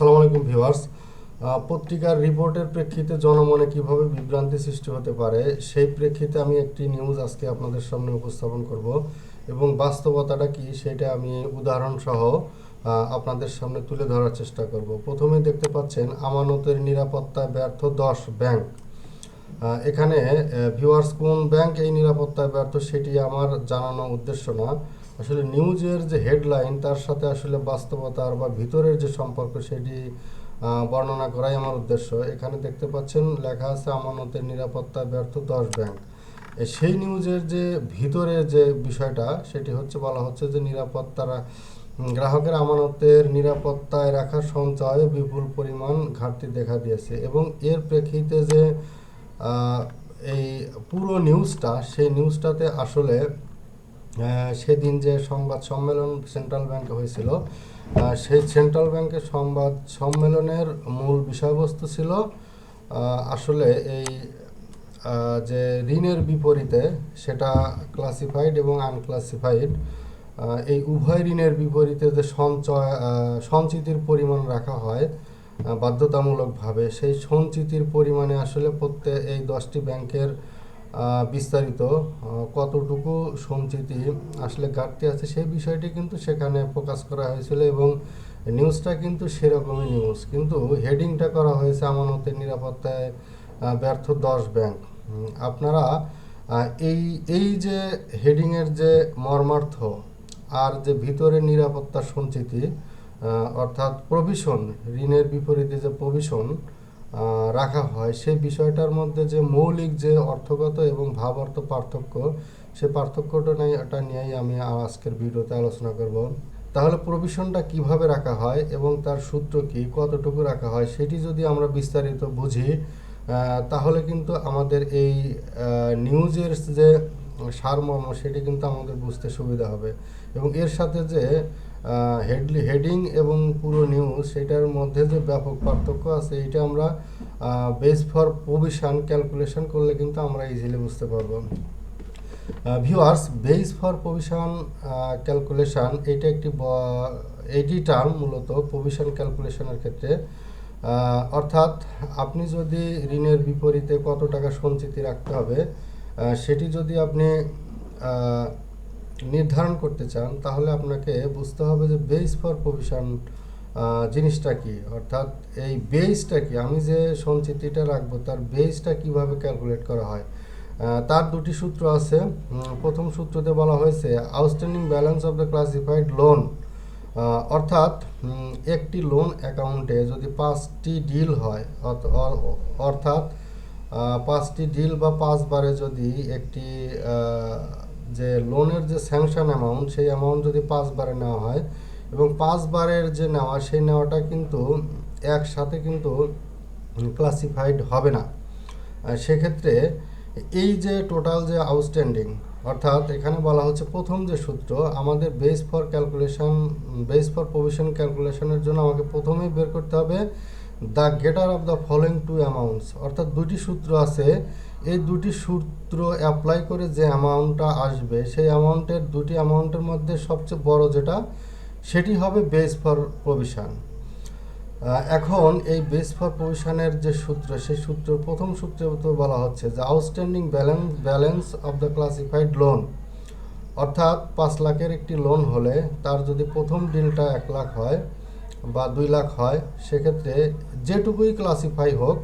আসসালামু আলাইকুম ভিউয়ার্স। পত্রিকার রিপোর্টের প্রেক্ষিতে জনমনে কীভাবে বিভ্রান্তি সৃষ্টি হতে পারে, সেই প্রেক্ষিতে আমি একটি নিউজ আজকে আপনাদের সামনে উপস্থাপন করব এবং বাস্তবতাটা কি সেটা আমি উদাহরণ সহ আপনাদের সামনে তুলে ধরার চেষ্টা করব। প্রথমে দেখতে পাচ্ছেন, আমানতের নিরাপত্তা ব্যর্থ দশ ব্যাংক এখানে ভিউয়ার্স কোন ব্যাংক এই নিরাপত্তায় ব্যর্থ সেটি আমার জানানো উদ্দেশ্য না। আসলে নিউজের যে হেডলাইন তার সাথে আসলে বাস্তবতার বা ভিতরের যে সম্পর্ক সেটি বর্ণনা করাই আমার উদ্দেশ্য। এখানে দেখতে পাচ্ছেন, লেখা আছে আমানতের নিরাপত্তায় ব্যর্থ দশ ব্যাংক সেই নিউজের যে ভিতরে যে বিষয়টা, সেটি হচ্ছে, বলা হচ্ছে যে নিরাপত্তারা গ্রাহকের আমানতের নিরাপত্তায় রাখা সঞ্চয়ে বিপুল পরিমাণ ঘাটতি দেখা দিয়েছে এবং এর প্রেক্ষিতে যে এই পুরো নিউজটা সেই নিউজটাতে আসলে সেদিন যে সংবাদ সম্মেলন সেন্ট্রাল ব্যাংকে হয়েছিল সেই সেন্ট্রাল ব্যাংকের সংবাদ সম্মেলনের মূল বিষয়বস্তু ছিল আসলে এই যে ঋণের বিপরীতে সেটা ক্লাসিফাইড এবং আনক্লাসিফাইড এই উভয় ঋণের বিপরীতে যে সঞ্চয় সঞ্চিতির পরিমাণ রাখা হয় বাধ্যতামূলকভাবে সেই সঞ্চিতির পরিমাণে আসলে প্রত্যেক এই দশটি ব্যাংকের বিস্তারিত কতটুকু সঞ্চিতি আসলে ঘাটতি আছে সেই বিষয়টি কিন্তু সেখানে প্রকাশ করা হয়েছিল এবং নিউজটা কিন্তু সেরকমই নিউজ। কিন্তু হেডিংটা করা হয়েছে আমানতের নিরাপত্তায় ব্যর্থ দশ ব্যাংক। আপনারা এই এই যে হেডিংয়ের যে মর্মার্থ আর যে ভিতরে নিরাপত্তা সঞ্চিতি অর্থাৎ প্রভিশন ঋণের বিপরীতে যে প্রভিশন রাখা হয়, সেই বিষয়টার মধ্যে যে মৌলিক যে অর্থগত এবং ভাব অর্থ পার্থক্য, সে পার্থক্যটা এটা নিয়েই আমি আজকের ভিডিওতে আলোচনা করব। তাহলে প্রভিশনটা কীভাবে রাখা হয় এবং তার সূত্র কি, কতটুকু রাখা হয়, সেটি যদি আমরা বিস্তারিত বুঝি তাহলে কিন্তু আমাদের এই নিউজের যে সারমর্ম, সেটি কিন্তু আমাদের বুঝতে সুবিধা হবে। এবং এর সাথে যে হেডলি হেডিং এবং পুরো নিউজ সেটার মধ্যে যে ব্যাপক পার্থক্য আছে, এটা আমরা বেস ফর প্রভিশন ক্যালকুলেশন করলে কিন্তু আমরা ইজিলি বুঝতে পারব। Viewers base for provision calculation এটা একটি এইটি টার্ম মূলত প্রভিশন ক্যালকুলেশনের ক্ষেত্রে। অর্থাৎ আপনি যদি ঋণের বিপরীতে কত টাকা সঞ্চিতি রাখতে হবে সেটি যদি আপনি নির্ধারণ করতে চান, তাহলে আপনাকে বুঝতে হবে যে বেস ফর প্রভিশন জিনিসটা কি। অর্থাৎ এই বেসটা কি? আমি যে সঞ্চিতিটা রাখব, তার বেসটা কীভাবে ক্যালকুলেট করা হয়? তার দুটি সূত্র আছে। প্রথম সূত্রতে বলা হয়েছে outstanding balance of the classified loan অর্থাৎ একটি লোন অ্যাকাউন্টে যদি পাঁচটি ডিল হয় অর্থাৎ পাঁচটি ডিল বা পাঁচবারে যদি একটি যে লোনের যে স্যাংশন অ্যামাউন্ট সেই অ্যামাউন্ট যদি পাঁচবারে নেওয়া হয় এবং পাঁচবারের যে নেওয়া, সেই নেওয়াটা কিন্তু একসাথে কিন্তু ক্লাসিফাইড হবে না। সেক্ষেত্রে এই যে টোটাল যে আউটস্ট্যান্ডিং অর্থাৎ এখানে বলা হচ্ছে প্রথম যে সূত্র, আমাদের base for calculation base for provision ক্যালকুলেশনের জন্য আমাকে প্রথমেই বের করতে হবে the greater of the following two amounts অর্থাৎ দুটি সূত্র আছে, এই দুটি সূত্র অ্যাপ্লাই করে যে অ্যামাউন্টটা আসবে, সেই অ্যামাউন্টের দুটি অ্যামাউন্টের মধ্যে সবচেয়ে বড় যেটা, সেটি হবে বেস ফর প্রভিশন এখন এই বেস ফর প্রভিশনের যে সূত্র, সেই সূত্র প্রথম সূত্রে তো বলা হচ্ছে যে outstanding balance balance of the classified loan অর্থাৎ পাঁচ লাখের একটি লোন হলে তার যদি প্রথম ডিলটা এক লাখ হয় বা দুই লাখ হয়, সেক্ষেত্রে যেটুকুই ক্লাসিফাই হোক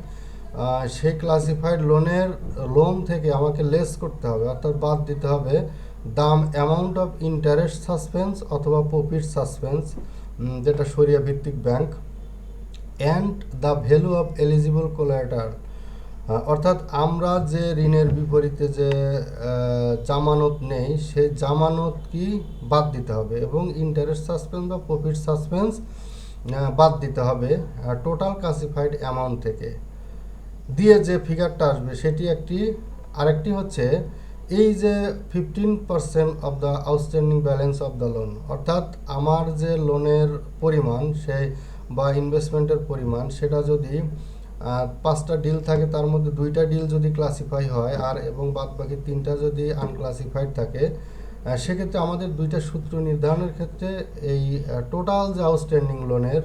সেই ক্লাসিফাইড লোনের লোন থেকে আমাকে লেস করতে হবে, অর্থাৎ বাদ দিতে হবে দাম অ্যামাউন্ট অফ ইন্টারেস্ট সাসপেন্স অথবা প্রফিট সাসপেন্স যেটা সরিয়া ভিত্তিক bank and the value of eligible collateral অর্থাৎ আমরা যে ঋণের বিপরীতে যে জামানত নেই, সেই জামানত কি বাদ দিতে হবে এবং ইন্টারেস্ট সাসপেন্স বা প্রফিট সাসপেন্স বাদ দিতে হবে টোটাল ক্লাসিফাইড অ্যামাউন্ট থেকে। দিয়ে যে ফিগারটা আসবে, সেটি একটি, আরেকটি হচ্ছে, এই যে fifteen percent of the outstanding balance of the loan অর্থাৎ আমার যে লোনের পরিমাণ, সেই, বা ইনভেস্টমেন্টের পরিমাণ, সেটা যদি পাঁচটা ডিল থাকে, তার মধ্যে দুইটা ডিল যদি ক্লাসিফাই হয়, আর এবং বাদ বাকি তিনটা যদি আনক্লাসিফাইড থাকে সেক্ষেত্রে আমাদের দুইটা সূত্র নির্ধারণের ক্ষেত্রে এই টোটাল যে আউটস্ট্যান্ডিং লোনের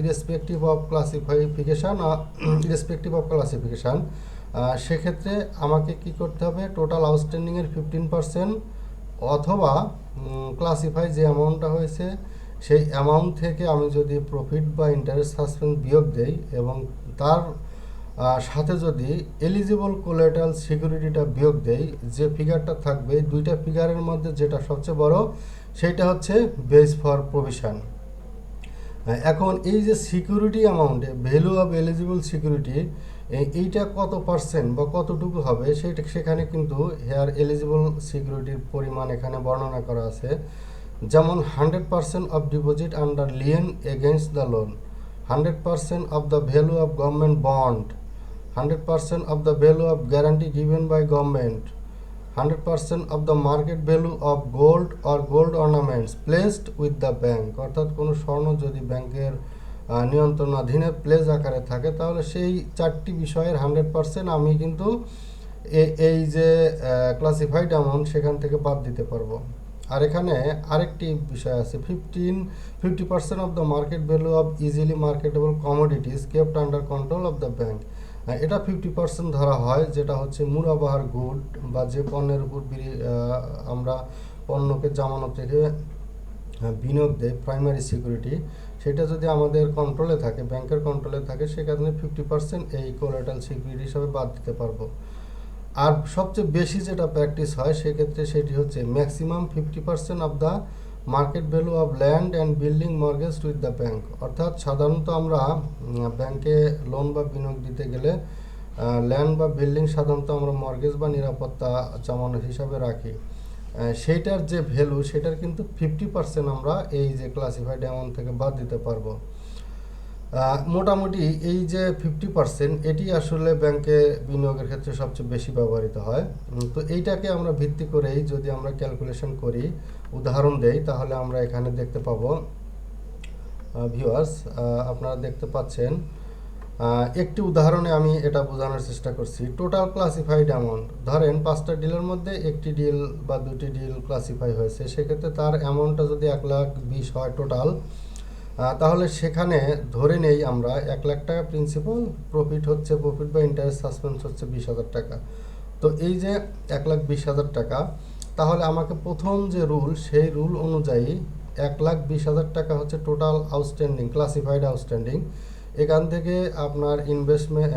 irrespective of classification irrespective of classification সেক্ষেত্রে আমাকে কি করতে হবে? টোটাল আউটস্ট্যান্ডিংয়ের ফিফটিন পার্সেন্ট অথবা ক্লাসিফাই যে অ্যামাউন্টটা হয়েছে, সেই অ্যামাউন্ট থেকে আমি যদি প্রফিট বা ইন্টারেস্ট সাসপেন্স বিয়োগ দেই এবং তার সাথে যদি এলিজিবল কোলেটাল সিকিউরিটিটা বিয়োগ দেই, যে ফিগারটা থাকবে দুইটা ফিগারের মধ্যে যেটা সবচেয়ে বড়, সেটা হচ্ছে বেস ফর প্রভিশন এখন এই যে সিকিউরিটি অ্যামাউন্টে ভ্যালু অফ এলিজিবল সিকিউরিটি এইটা কত পার্সেন্ট বা কতটুকু হবে, সেটা সেখানে কিন্তু হেয়ার এলিজিবল সিকিউরিটির পরিমাণ এখানে বর্ণনা করা আছে। যেমন hundred percent of deposit under lien against the loan hundred percent of the value of government bond hundred percent of the value of guarantee given by government. Hundred percent of the market value of gold or gold ornaments placed with the bank. অর্থাৎ কোনো স্বর্ণ যদি ব্যাংকের নিয়ন্ত্রণাধীনে place আকারে থাকে, তাহলে সেই চারটি বিষয়ের হান্ড্রেড পার্সেন্ট আমি কিন্তু এই যে ক্লাসিফাইড অ্যামাউন্ট সেখান থেকে বাদ দিতে পারব। আর এখানে আরেকটি বিষয় আছে fifteen fifty percent of the market value of easily marketable commodities kept under control of the bank এটা ফিফটি পার্সেন্ট ধরা হয় যেটা হচ্ছে মুরাবাহার গুড বা যে পণ্যের উপর আমরা পণ্যকে জামানত রেখে হ্যাঁ, বিনিয়োগ দেয় প্রাইমারি সিকিউরিটি সেটা যদি আমাদের কন্ট্রোলে থাকে ব্যাংকের কন্ট্রোলে থাকে সেখানে ফিফটি পার্সেন্ট এই কোলাটাল সিকিউরিটি হিসাবে বাদ দিতে পারব। আর সবচেয়ে বেশি যেটা প্র্যাকটিস হয় সেক্ষেত্রে সেটি হচ্ছে maximum fifty percent of the market value of land and building mortgage with the bank অর্থাৎ সাধারণত আমরা ব্যাংকে লোন বা বিনিয়োগ দিতে গেলে ল্যান্ড বা বিল্ডিং সাধারণত আমরা মর্গেজ বা নিরাপত্তা জামানত হিসাবে রাখি। সেইটার যে ভ্যালু সেটার কিন্তু ফিফটি পার্সেন্ট আমরা এই যে ক্লাসিফাইড অ্যামাউন্ট থেকে বাদ দিতে পারব। মোটামুটি এই যে ফিফটি পার্সেন্ট এটি আসলে ব্যাংকে বিনিয়োগের ক্ষেত্রে সবচেয়ে বেশি ব্যবহৃত হয়। তো এইটাকে আমরা ভিত্তি করেই যদি আমরা ক্যালকুলেশন করি উদাহরণ দেই, তাহলে আমরা এখানে দেখতে পাবো ভিউয়ার্স আপনারা দেখতে পাচ্ছেন একটি উদাহরণে আমি এটা বোঝানোর চেষ্টা করছি। টোটাল ক্লাসিফাইড অ্যামাউন্ট ধরেন পাঁচটা ডিলের মধ্যে একটি ডিল বা দুটি ডিল ক্লাসিফাই হয়েছে, সেক্ষেত্রে তার অ্যামাউন্টটা যদি এক লাখ বিশ হয় টোটাল তাহলে সেখানে ধরে নেই আমরা এক লাখ টাকা প্রিন্সিপাল প্রফিট হচ্ছে প্রফিট বা ইন্টারেস্ট সাসপেন্স হচ্ছে বিশ হাজার টাকা। তো এই যে এক লাখ বিশ হাজার টাকা তাহলে আমাকে প্রথম যে রুল, সেই রুল অনুযায়ী এক লাখ বিশ হাজার টাকা হচ্ছে টোটাল আউটস্ট্যান্ডিং ক্লাসিফাইড আউটস্ট্যান্ডিং এখান থেকে আপনার ইনভেস্টমেন্ট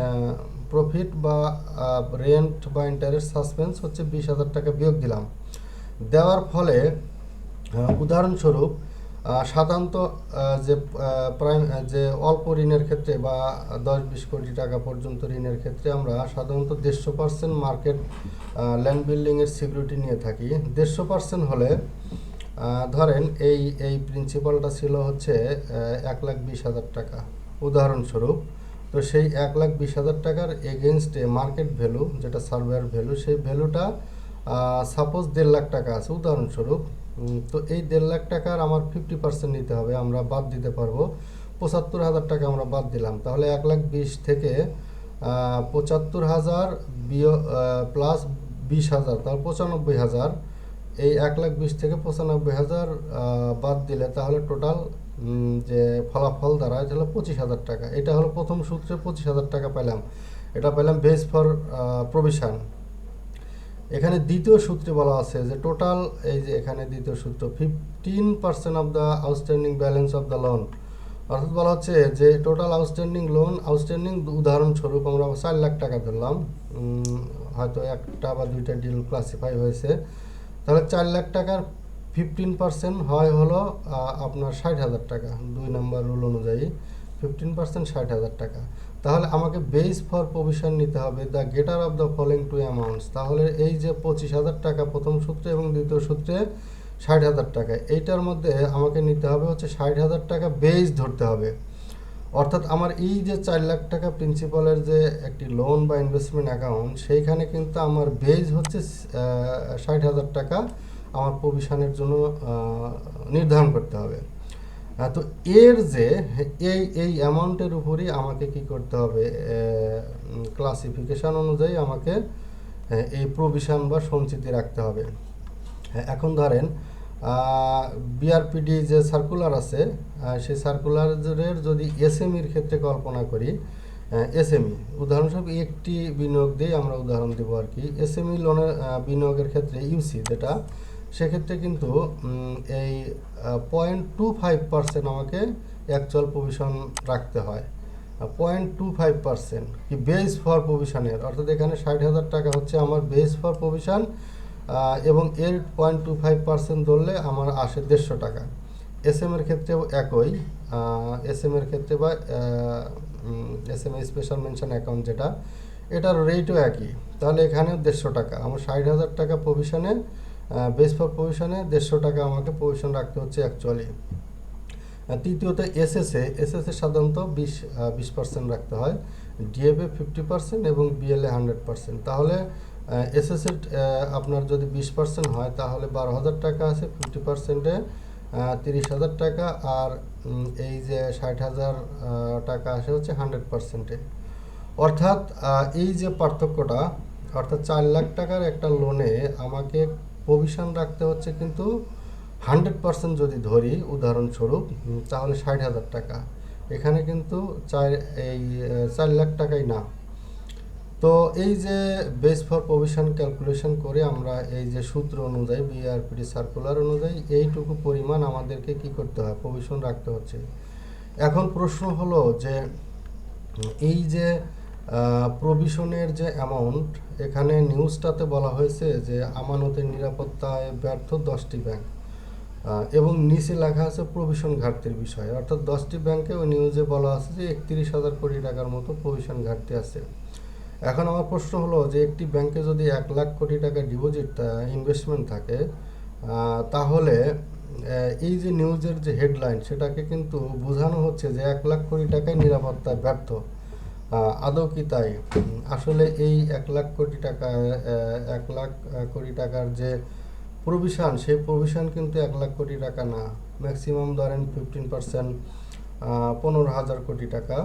প্রফিট বা রেন্ট বা ইন্টারেস্ট সাসপেন্স হচ্ছে বিশ হাজার টাকা বিয়োগ দিলাম। দেওয়ার ফলে উদাহরণস্বরূপ সাধারণত যে প্রাইম যে অল্প ঋণের ক্ষেত্রে বা দশ বিশ কোটি টাকা পর্যন্ত ঋণের ক্ষেত্রে আমরা সাধারণত দেড়শো পার্সেন্ট মার্কেট ল্যান্ড বিল্ডিংয়ের সিকিউরিটি নিয়ে থাকি। দেড়শো পার্সেন্ট হলে ধরেন এই এই প্রিন্সিপালটা ছিল হচ্ছে এক লাখ বিশ হাজার টাকা। উদাহরণস্বরূপ, তো সেই এক লাখ বিশ হাজার টাকার এগেনস্টে মার্কেট ভ্যালু, যেটা সার্ভেয়ার ভ্যালু, সেই ভ্যালুটা সাপোজ দেড় লাখ টাকা আছে। উদাহরণস্বরূপ তো এই দেড় লাখ টাকার আমার ফিফটি পার্সেন্ট নিতে হবে, আমরা বাদ দিতে পারব। পঁচাত্তর হাজার টাকা আমরা বাদ দিলাম। তাহলে এক লাখ বিশ থেকে পঁচাত্তর হাজার প্লাস বিশ হাজার, তাহলে পঁচানব্বই হাজার। এই এক লাখ বিশ থেকে পঁচানব্বই হাজার বাদ দিলে তাহলে টোটাল যে ফলাফল দাঁড়ায় তাহলে পঁচিশ হাজার টাকা। এটা হলো প্রথম সূত্রে পঁচিশ হাজার টাকা পেলাম। এটা পেলাম বেস ফর প্রভিশন এখানে দ্বিতীয় সূত্রে বলা আছে যে টোটাল এই যে এখানে দ্বিতীয় সূত্র fifteen percent of the outstanding balance of the loan অর্থাৎ বলা হচ্ছে যে টোটাল আউটস্ট্যান্ডিং লোন আউটস্ট্যান্ডিং উদাহরণস্বরূপ আমরা চার লাখ টাকা ধরলাম হয়তো একটা বা দুইটা ডিল ক্লাসিফাই হয়েছে। তাহলে চার লাখ টাকার ফিফটিন পার্সেন্ট হয় হলো আপনার ষাট হাজার টাকা, দুই নম্বর রুল অনুযায়ী। ফিফটিন পার্সেন্ট ষাট হাজার টাকা। তাহলে আমাকে বেস ফর প্রভিশন নিতে হবে the greater of the following two amounts তাহলে এই যে পঁচিশ হাজার টাকা প্রথম সূত্রে এবং দ্বিতীয় সূত্রে ষাট হাজার টাকা। এইটার মধ্যে আমাকে নিতে হবে হচ্ছে ষাট হাজার টাকা বেস ধরতে হবে। অর্থাৎ আমার এই যে চার লাখ টাকা প্রিন্সিপালের যে একটি লোন বা ইনভেস্টমেন্ট অ্যাকাউন্ট সেইখানে কিন্তু আমার বেজ হচ্ছে ষাট হাজার টাকা আমার প্রভিশনের জন্য নির্ধারণ করতে হবে। তো এর যে এই এই অ্যামাউন্টের উপরই আমাকে কি করতে হবে ক্লাসিফিকেশন অনুযায়ী আমাকে এই প্রভিশন বা সঞ্চিতি রাখতে হবে। হ্যাঁ, এখন ধরেন বিআরপিডি যে সার্কুলার আছে সেই সার্কুলারের যদি এসএমইর ক্ষেত্রে কল্পনা করি এসএমই উদাহরণস্বরূপ একটি বিনিয়োগ দিয়ে আমরা উদাহরণ দেবো আর কি। এসএমই লোনের বিনিয়োগের ক্ষেত্রে ইউসি যেটা সেক্ষেত্রে কিন্তু এই পয়েন্ট টু ফাইভ পার্সেন্ট আমাকে অ্যাকচুয়াল প্রভিশন রাখতে হয়। পয়েন্ট টু ফাইভ পার্সেন্ট কি বেস ফর প্রভিশনের অর্থাৎ এখানে ষাট হাজার টাকা হচ্ছে আমার বেস ফর প্রভিশন এবং এর পয়েন্ট টু ফাইভ পার্সেন্ট ধরলে আমার আসে দেড়শো টাকা। এস এম এর ক্ষেত্রেও একই এস এম এর ক্ষেত্রে বা S M A special mention account যেটা, এটার রেটও একই। তাহলে এখানে দেড়শো টাকা। আমার ষাট হাজার টাকা প্রভিশনে বেস ফর প্রভিশনে দেড়শো টাকা আমাকে প্রভিশন রাখতে হচ্ছে অ্যাকচুয়ালি তৃতীয়ত এসএসএ এসএসএ সাধারণত বিশ বিশ পার্সেন্ট রাখতে হয়। ডিএফএ ফিফটি পার্সেন্ট এবং বিএলএ হান্ড্রেড পার্সেন্ট তাহলে এসএসএ আপনার যদি বিশ পার্সেন্ট হয়, তাহলে বারো হাজার টাকা আছে ফিফটি পার্সেন্টে তিরিশ হাজার টাকা। আর এই যে ষাট হাজার টাকা আসে হচ্ছে হান্ড্রেড পার্সেন্টে অর্থাৎ এই যে পার্থক্যটা, অর্থাৎ চার লাখ টাকার একটা লোনে আমাকে প্রভিশন রাখতে হচ্ছে কিন্তু হান্ড্রেড পার্সেন্ট যদি ধরি, উদাহরণস্বরূপ তাহলে ষাট হাজার টাকা। এখানে কিন্তু চার, এই চার লাখ টাকাই না। তো এই যে বেস ফর প্রভিশন ক্যালকুলেশন করে আমরা এই যে সূত্র অনুযায়ী বিআরপিডি সার্কুলার অনুযায়ী, এইটুকু পরিমাণ আমাদেরকে কি করতে হয়? প্রভিশন রাখতে হচ্ছে। এখন প্রশ্ন হলো যে, এই যে প্রভিশনের যে অ্যামাউন্ট এখানে নিউজটাতে বলা হয়েছে যে আমানতের নিরাপত্তায় ব্যর্থ দশটি ব্যাংক এবং নিচে লেখা আছে প্রভিশন ঘাটতির বিষয়ে। অর্থাৎ দশটি ব্যাংকে ওই নিউজে বলা আছে যে একত্রিশ হাজার কোটি টাকার মতো প্রভিশন ঘাটতি আছে। এখন আমার প্রশ্ন হলো যে একটি ব্যাংকে যদি এক লাখ কোটি টাকা ডিপোজিট ইনভেস্টমেন্ট থাকে তাহলে এই যে নিউজের যে হেডলাইন সেটাকে কিন্তু বোঝানো হচ্ছে যে এক লাখ কোটি টাকায় নিরাপত্তায় ব্যর্থ। আদৌ কি তাই? আসলে এই এক লাখ কোটি টাকা এক লাখ কোটি টাকার যে প্রভিশন, সেই প্রভিশন কিন্তু এক লাখ কোটি টাকা না। ম্যাক্সিমাম ধরেন ফিফটিন পার্সেন্ট পনেরো হাজার কোটি টাকা।